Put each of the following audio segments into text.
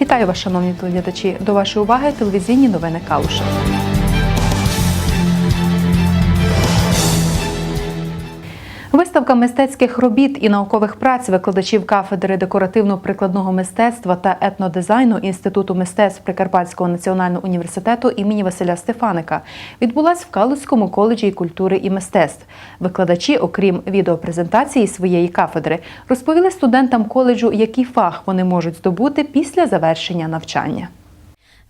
Вітаю вас, шановні телеглядачі. До вашої уваги телевізійні новини Калуша. Виставка мистецьких робіт і наукових праць викладачів кафедри декоративно-прикладного мистецтва та етнодизайну Інституту мистецтв Прикарпатського національного університету імені Василя Стефаника відбулась в Калузькому коледжі культури і мистецтв. Викладачі, окрім відеопрезентації своєї кафедри, розповіли студентам коледжу, який фах вони можуть здобути після завершення навчання.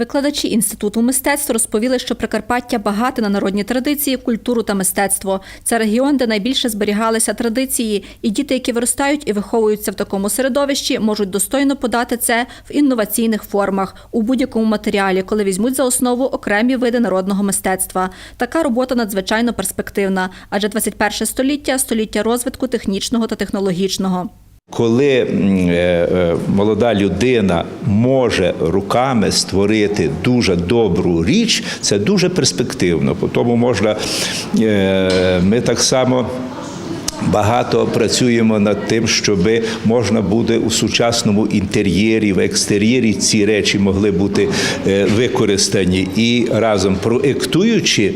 Викладачі інституту мистецтв розповіли, що Прикарпаття багате на народні традиції, культуру та мистецтво. Це регіон, де найбільше зберігалися традиції, і діти, які виростають і виховуються в такому середовищі, можуть достойно подати це в інноваційних формах у будь-якому матеріалі, коли візьмуть за основу окремі види народного мистецтва. Така робота надзвичайно перспективна, адже 21 століття століття розвитку технічного та технологічного. Коли е, е, молода людина може руками створити дуже добру річ, це дуже перспективно. Тому можна е, ми так само. Багато працюємо над тим, щоб можна буде у сучасному інтер'єрі, в екстер'єрі ці речі могли бути використані і разом проектуючи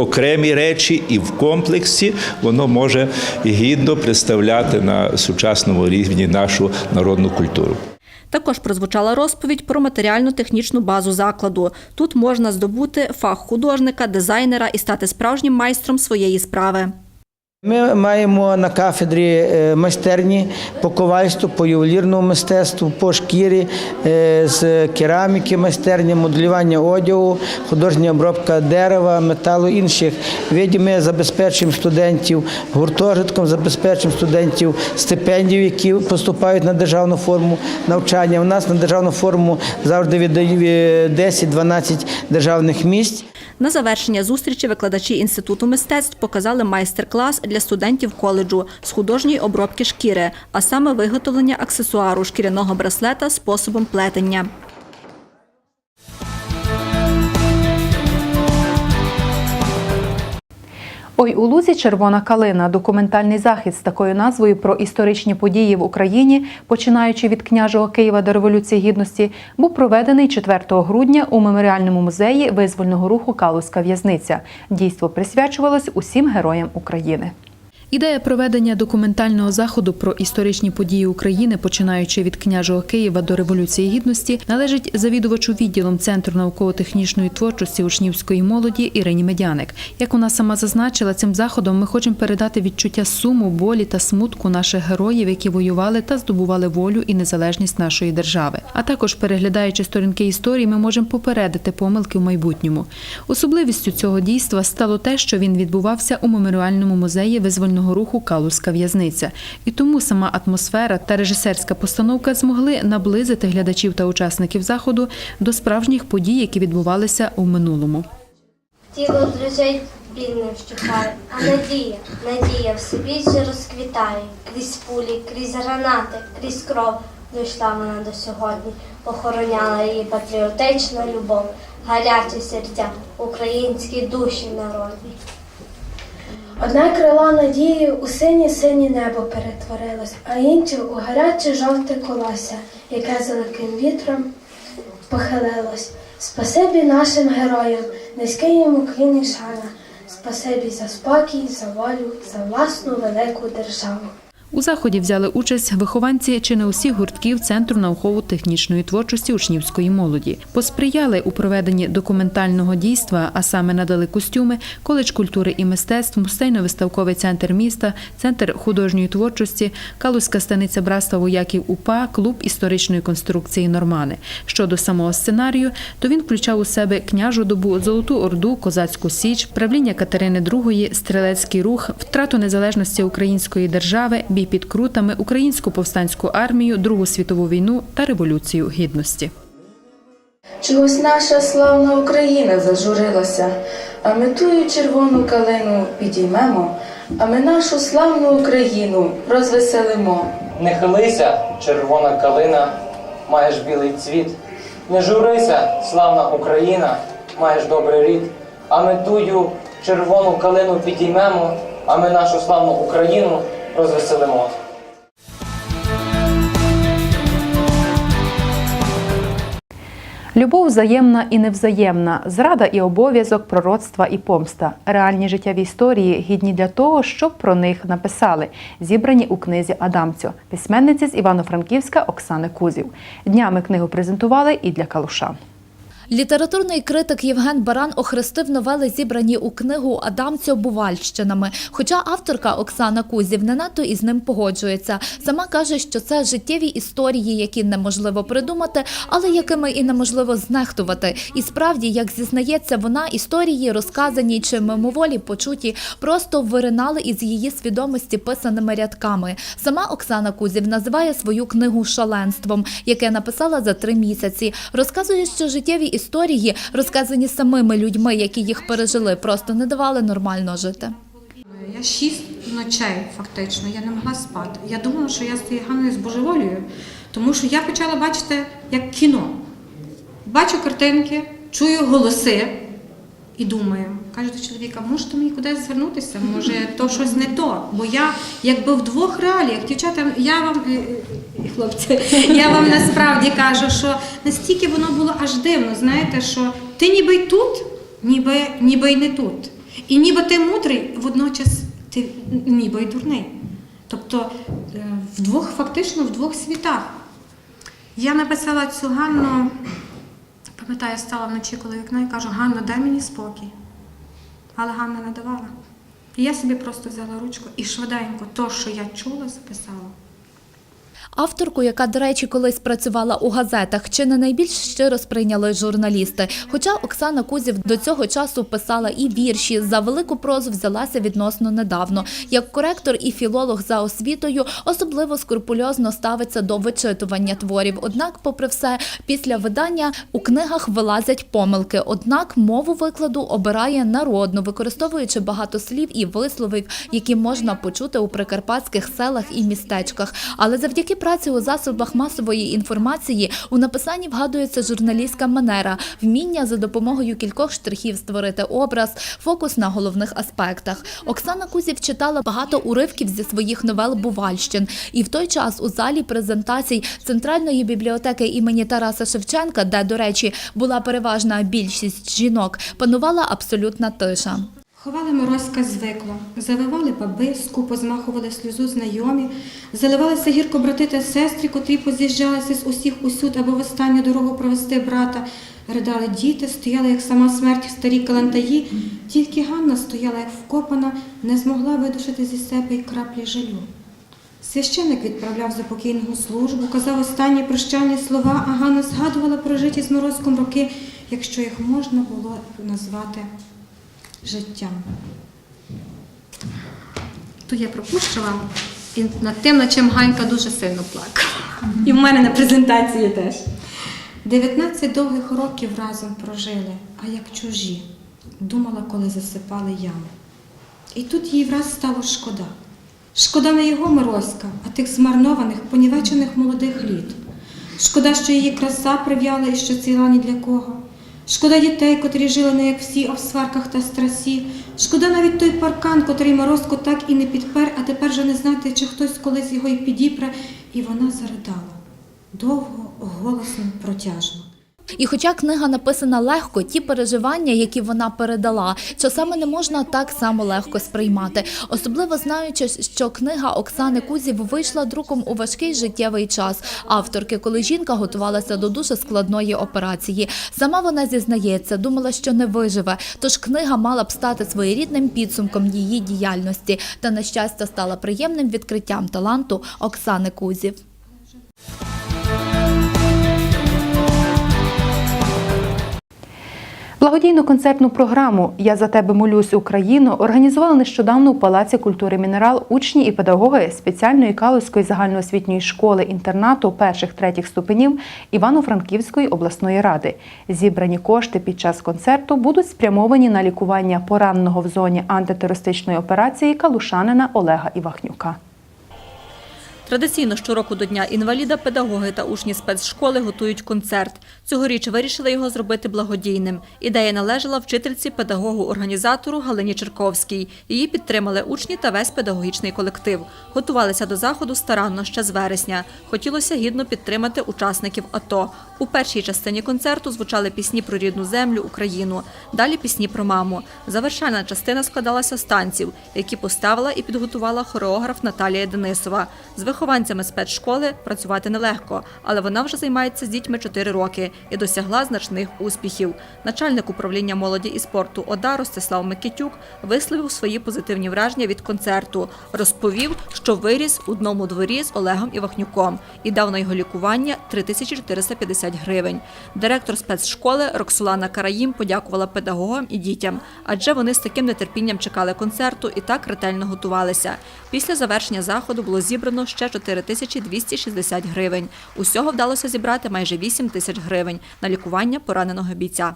окремі речі, і в комплексі воно може гідно представляти на сучасному рівні нашу народну культуру. Також прозвучала розповідь про матеріально-технічну базу закладу. Тут можна здобути фах художника, дизайнера і стати справжнім майстром своєї справи. Ми маємо на кафедрі е, майстерні по ковальству, по ювелірному мистецтву, по шкірі, е, з кераміки майстерні, моделювання одягу, художня обробка дерева, металу інших видів. Ми забезпечуємо студентів гуртожитком, забезпечуємо студентів стипендів, які поступають на державну форму навчання. У нас на державну форму завжди віддають 10-12 державних місць. На завершення зустрічі викладачі інституту мистецтв показали майстер-клас для студентів коледжу з художньої обробки шкіри, а саме виготовлення аксесуару шкіряного браслета способом плетення. Ой, у лузі червона калина. Документальний захід з такою назвою про історичні події в Україні, починаючи від княжого Києва до Революції Гідності, був проведений 4 грудня у меморіальному музеї визвольного руху Калузька в'язниця. Дійство присвячувалось усім героям України. Ідея проведення документального заходу про історичні події України, починаючи від княжого Києва до Революції Гідності, належить завідувачу відділом Центру науково-технічної творчості учнівської молоді Ірині Медяник. Як вона сама зазначила, цим заходом ми хочемо передати відчуття суму, болі та смутку наших героїв, які воювали та здобували волю і незалежність нашої держави. А також переглядаючи сторінки історії, ми можемо попередити помилки в майбутньому. Особливістю цього дійства стало те, що він відбувався у меморіальному музеї визвольного руху Калузька в'язниця. І тому сама атмосфера та режисерська постановка змогли наблизити глядачів та учасників заходу до справжніх подій, які відбувалися у минулому. Тіло дрижить, біль не вщухає, а надія, надія в собі ще розквітає. Крізь пулі, крізь гранати, крізь кров дійшла вона до сьогодні, похороняла її патріотична любов, гарячі серця, українські душі народні. Одне крило надії у синє синє небо перетворилось, а інше у гаряче жовте колося, яке за легким вітром похилилось. Спасибі нашим героям, низький йому клін і шана. Спасибі за спокій, за волю, за власну велику державу. У заході взяли участь вихованці чи не усіх гуртків Центру науково-технічної творчості учнівської молоді. Посприяли у проведенні документального дійства, а саме надали костюми, коледж культури і мистецтв, музейно-виставковий центр міста, центр художньої творчості, Калузька станиця братства вояків УПА, клуб історичної конструкції Нормани. Щодо самого сценарію, то він включав у себе княжу добу, Золоту Орду, Козацьку Січ, правління Катерини II, стрілецький рух, втрату незалежності української держави, бій під крутами, українську повстанську армію, Другу світову війну та революцію гідності. Чогось наша славна Україна зажурилася, а ми тую червону калину підіймемо, а ми нашу славну Україну розвеселимо. Не хилися, червона калина, маєш білий цвіт. Не журися, славна Україна, маєш добрий рід. А ми тую червону калину підіймемо, а ми нашу славну Україну розвеселимо. Любов взаємна і невзаємна, зрада і обов'язок, пророцтва і помста. Реальні життєві історії гідні для того, щоб про них написали, зібрані у книзі Адамцю, письменниці з Івано-Франківська Оксани Кузів. Днями книгу презентували і для калушан. Літературний критик Євген Баран охрестив новели, зібрані у книгу Адамцю Бувальщинами. Хоча авторка Оксана Кузів не надто із ним погоджується. Сама каже, що це життєві історії, які неможливо придумати, але якими і неможливо знехтувати. І справді, як зізнається, вона історії, розказані чи мимоволі почуті, просто виринали із її свідомості писаними рядками. Сама Оксана Кузів називає свою книгу шаленством, яке написала за три місяці. Розказує, що життєві історії, розказані самими людьми, які їх пережили, просто не давали нормально жити. Я шість ночей фактично, я не могла спати. Я думала, що я з цією Ганною збожеволюю, тому що я почала бачити як кіно. Бачу картинки, чую голоси і думаю, кажу до чоловіка, може то мені кудись звернутися, може то щось не то. Бо я якби в двох реаліях, дівчата, я вам, е, е, хлопці, я вам насправді кажу, що настільки воно було аж дивно, знаєте, що ти ніби й тут, ніби, ніби й не тут. І ніби ти мудрий, водночас ти ніби й дурний. Тобто е, в двох, фактично в двох світах. Я написала цю Ганну, пам'ятаю, стала вночі коло вікна і кажу, Ганно, дай мені спокій. Але Ганна не давала. І я собі просто взяла ручку і швиденько то, що я чула, записала. Авторку, яка, до речі, колись працювала у газетах, чи не найбільш щиро сприйняли журналісти. Хоча Оксана Кузів до цього часу писала і вірші, за велику прозу взялася відносно недавно. Як коректор і філолог за освітою особливо скрупульозно ставиться до вичитування творів. Однак, попри все, після видання у книгах вилазять помилки. Однак мову викладу обирає народну, використовуючи багато слів і висловів, які можна почути у прикарпатських селах і містечках. Але завдяки праці у засобах масової інформації у написанні вгадується журналістська манера, вміння за допомогою кількох штрихів створити образ, фокус на головних аспектах. Оксана Кузів читала багато уривків зі своїх новел Бувальщин. І в той час у залі презентацій Центральної бібліотеки імені Тараса Шевченка, де, до речі, була переважна більшість жінок, панувала абсолютна тиша. Ховали морозька звикло, завивали баби, скупо змахували сльозу знайомі, заливалися гірко брати та сестри, котрі поз'їжджалися з усіх усюд, аби в останню дорогу провести брата. Ридали діти, стояли, як сама смерть старі калантаї. Тільки Ганна стояла, як вкопана, не змогла видушити зі себе й краплі жалю. Священик відправляв за покійного службу, казав останні прощальні слова, а Ганна згадувала прожиті з морозком роки, якщо їх можна було назвати життям. То я пропущила і над тим, над чим Ганька дуже сильно плакала. І в мене на презентації теж. 19 довгих років разом прожили, а як чужі, думала, коли засипали ями. І тут їй враз стало шкода. Шкода не його Мироська, а тих змарнованих, понівечених молодих літ. Шкода, що її краса прив'яла і що ціла ні для кого. Шкода дітей, котрі жили не як всі, а в сварках та страсі. Шкода навіть той паркан, котрий Морозко так і не підпер, а тепер же не знати, чи хтось колись його й підіпре. І вона заридала довго, голосно, протяжно. І хоча книга написана легко, ті переживання, які вона передала, часами не можна так само легко сприймати. Особливо знаючи, що книга Оксани Кузів вийшла друком у важкий життєвий час авторки, коли жінка готувалася до дуже складної операції. Сама вона зізнається, думала, що не виживе. Тож книга мала б стати своєрідним підсумком її діяльності. Та на щастя стала приємним відкриттям таланту Оксани Кузів. Благодійну концертну програму Я за тебе молюсь Україну організували нещодавно у Палаці культури Мінерал учні і педагоги спеціальної Калузької загальноосвітньої школи інтернату перших третіх ступенів Івано-Франківської обласної ради. Зібрані кошти під час концерту будуть спрямовані на лікування пораненого в зоні антитерористичної операції калушанина Олега Івахнюка. Традиційно щороку до Дня інваліда педагоги та учні спецшколи готують концерт. Цьогоріч вирішили його зробити благодійним. Ідея належала вчительці педагогу-організатору Галині Черковській. Її підтримали учні та весь педагогічний колектив. Готувалися до заходу старанно ще з вересня. Хотілося гідно підтримати учасників АТО. У першій частині концерту звучали пісні про рідну землю, Україну. Далі пісні про маму. Завершальна частина складалася з танців, які поставила і підготувала хореограф Наталія Денисова. З вихованцями спецшколи працювати нелегко, але вона вже займається з дітьми 4 роки і досягла значних успіхів. Начальник управління молоді і спорту ОДА Ростислав Микитюк висловив свої позитивні враження від концерту. Розповів, що виріс у одному дворі з Олегом Івахнюком і дав на його лікування 3450 гривень. Директор спецшколи Роксолана Караїм подякувала педагогам і дітям, адже вони з таким нетерпінням чекали концерту і так ретельно готувалися. Після завершення заходу було зібрано ще 4260 гривень. Усього вдалося зібрати майже 8 тисяч гривень на лікування пораненого бійця.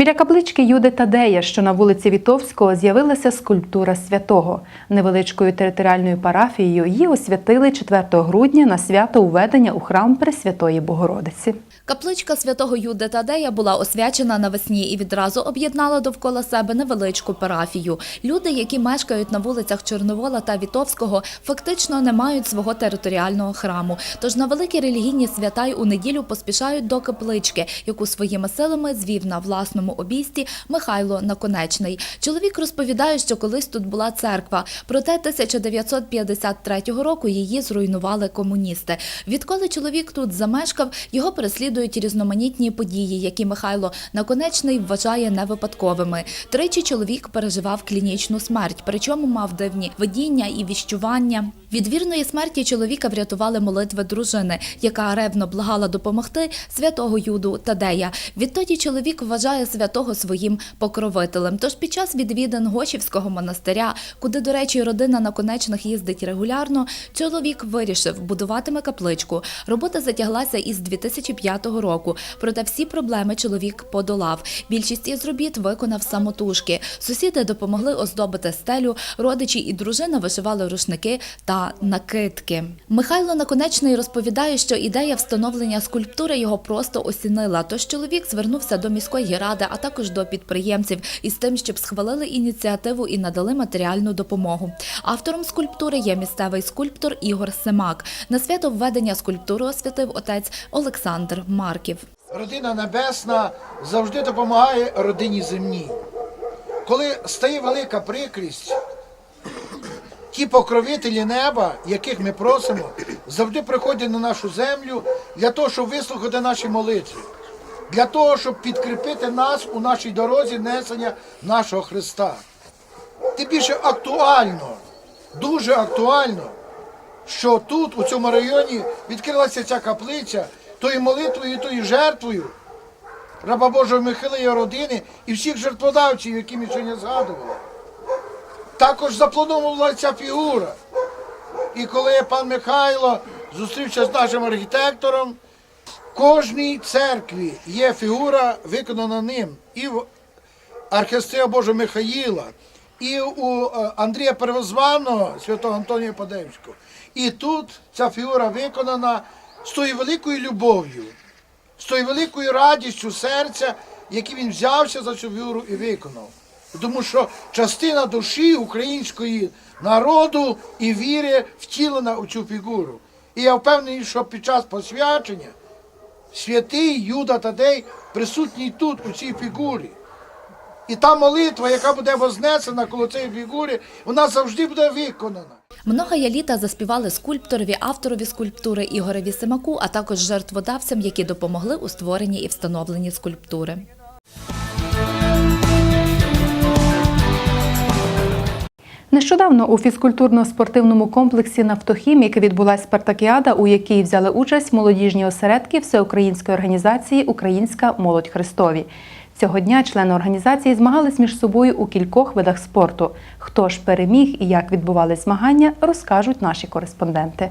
Біля каплички Юди Тадея, що на вулиці Вітовського, з'явилася скульптура святого. Невеличкою територіальною парафією її освятили 4 грудня на свято уведення у храм Пресвятої Богородиці. Капличка святого Юди Тадея була освячена навесні і відразу об'єднала довкола себе невеличку парафію. Люди, які мешкають на вулицях Чорновола та Вітовського, фактично не мають свого територіального храму. Тож на великі релігійні свята й у неділю поспішають до каплички, яку своїми силами звів на власному обійсті Михайло Наконечний. Чоловік розповідає, що колись тут була церква, проте 1953 року її зруйнували комуністи. Відколи чоловік тут замешкав, його переслідують різноманітні події, які Михайло Наконечний вважає невипадковими. Тричі чоловік переживав клінічну смерть, причому мав дивні видіння і віщування. Від вірної смерті чоловіка врятували молитви дружини, яка ревно благала допомогти святого Юду Тадея. Відтоді чоловік вважає святого своїм покровителем. Тож під час відвідин Гошівського монастиря, куди, до речі, родина наконечних їздить регулярно, чоловік вирішив будуватиме капличку. Робота затяглася із 2005 року. Проте всі проблеми чоловік подолав. Більшість із робіт виконав самотужки. Сусіди допомогли оздобити стелю, родичі і дружина вишивали рушники та накидки. Михайло Наконечний розповідає, що ідея встановлення скульптури його просто осінила. Тож чоловік звернувся до міської ради, а також до підприємців із тим, щоб схвалили ініціативу і надали матеріальну допомогу. Автором скульптури є місцевий скульптор Ігор Семак. На свято введення скульптури освятив отець Олександр Марків. Родина небесна завжди допомагає родині земній. Коли стає велика прикрість, ті покровителі неба, яких ми просимо, завжди приходять на нашу землю для того, щоб вислухати наші молитви, для того, щоб підкріпити нас у нашій дорозі несення нашого Христа. Тим більше актуально, дуже актуально, що тут, у цьому районі, відкрилася ця каплиця тою молитвою, і тою жертвою раба Божого Михайла і родини і всіх жертводавців, які ми сьогодні згадували. Також заплановувала ця фігура. І коли пан Михайло зустрівся з нашим архітектором, кожній церкві є фігура, виконана ним. І в архістея Божого Михаїла, і у е, Андрія Первозваного, святого Антонія Падевського. І тут ця фігура виконана з тою великою любов'ю, з тою великою радістю серця, яким він взявся за цю фігуру і виконав. Тому що частина душі української народу і віри втілена у цю фігуру. І я впевнений, що під час посвячення святий Юда Тадей присутній тут, у цій фігурі. І та молитва, яка буде вознесена коло цієї фігури, вона завжди буде виконана. Много я літа заспівали скульпторові, авторові скульптури Ігореві Семаку, а також жертводавцям, які допомогли у створенні і встановленні скульптури. Нещодавно у фізкультурно-спортивному комплексі «Нафтохімік» відбулася спартакіада, у якій взяли участь молодіжні осередки всеукраїнської організації Українська молодь Христові. Цього дня члени організації змагались між собою у кількох видах спорту. Хто ж переміг і як відбувались змагання, розкажуть наші кореспонденти.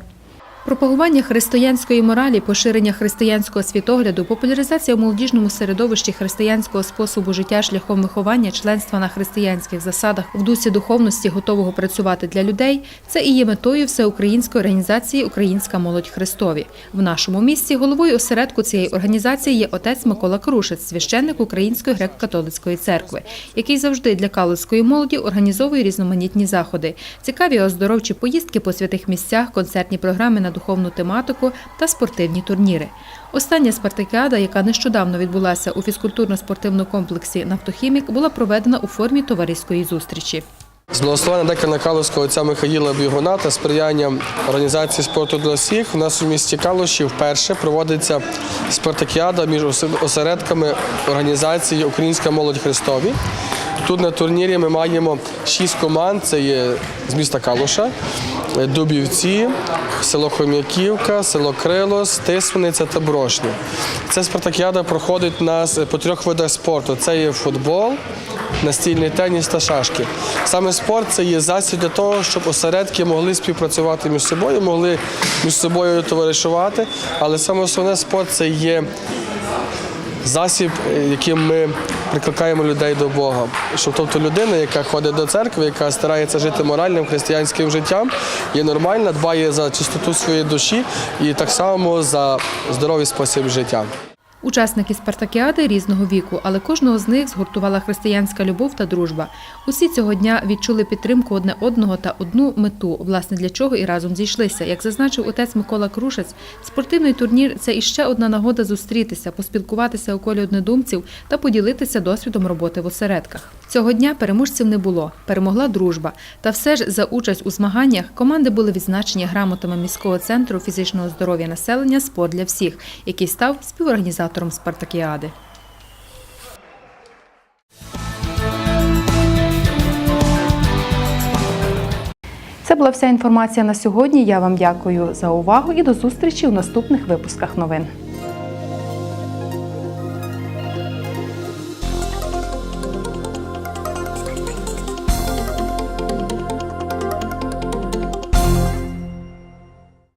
Пропагування християнської моралі, поширення християнського світогляду, популяризація у молодіжному середовищі християнського способу життя шляхом виховання членства на християнських засадах в дусі духовності, готового працювати для людей це і є метою всеукраїнської організації Українська молодь Христові. В нашому місті головою осередку цієї організації є отець Микола Крушець, священник Української греко-католицької церкви, який завжди для калицької молоді організовує різноманітні заходи, цікаві оздоровчі поїздки по святих місцях, концертні програми на духовну тематику та спортивні турніри. Остання спартакіада, яка нещодавно відбулася у фізкультурно-спортивному комплексі Нафтохімік, була проведена у формі товариської зустрічі. З благословення декана Калуського отця Михаїла Бігуна та сприяння організації спорту для всіх у нас у місті Калуші вперше проводиться спартакіада між осередками організації Українська молодь Христові. Тут на турнірі ми маємо шість команд. Це є з міста Калуша, Дубівці, село Хом'яківка, село Крилос, Тисмениця та Брошня. Ця спартакіада проходить нас по трьох видах спорту: це є футбол, настільний теніс та шашки. Саме спорт це є засіб для того, щоб осередки могли співпрацювати між собою, могли між собою товаришувати. Але саме основне спорт це є засіб, е, яким ми прикликаємо людей до Бога. Щоб тобто людина, яка ходить до церкви, яка старається жити моральним християнським життям, є нормальна, дбає за чистоту своєї душі і так само за здоровий спосіб життя. Учасники спартакіади різного віку, але кожного з них згуртувала християнська любов та дружба. Усі цього дня відчули підтримку одне одного та одну мету, власне для чого і разом зійшлися. Як зазначив отець Микола Крушець, спортивний турнір це іще одна нагода зустрітися, поспілкуватися у колі однодумців та поділитися досвідом роботи в осередках. Цього дня переможців не було, перемогла дружба. Та все ж за участь у змаганнях команди були відзначені грамотами міського центру фізичного здоров'я населення Спорт для всіх, який став співорганізатором спартакіади. Це була вся інформація на сьогодні. Я вам дякую за увагу і до зустрічі у наступних випусках новин.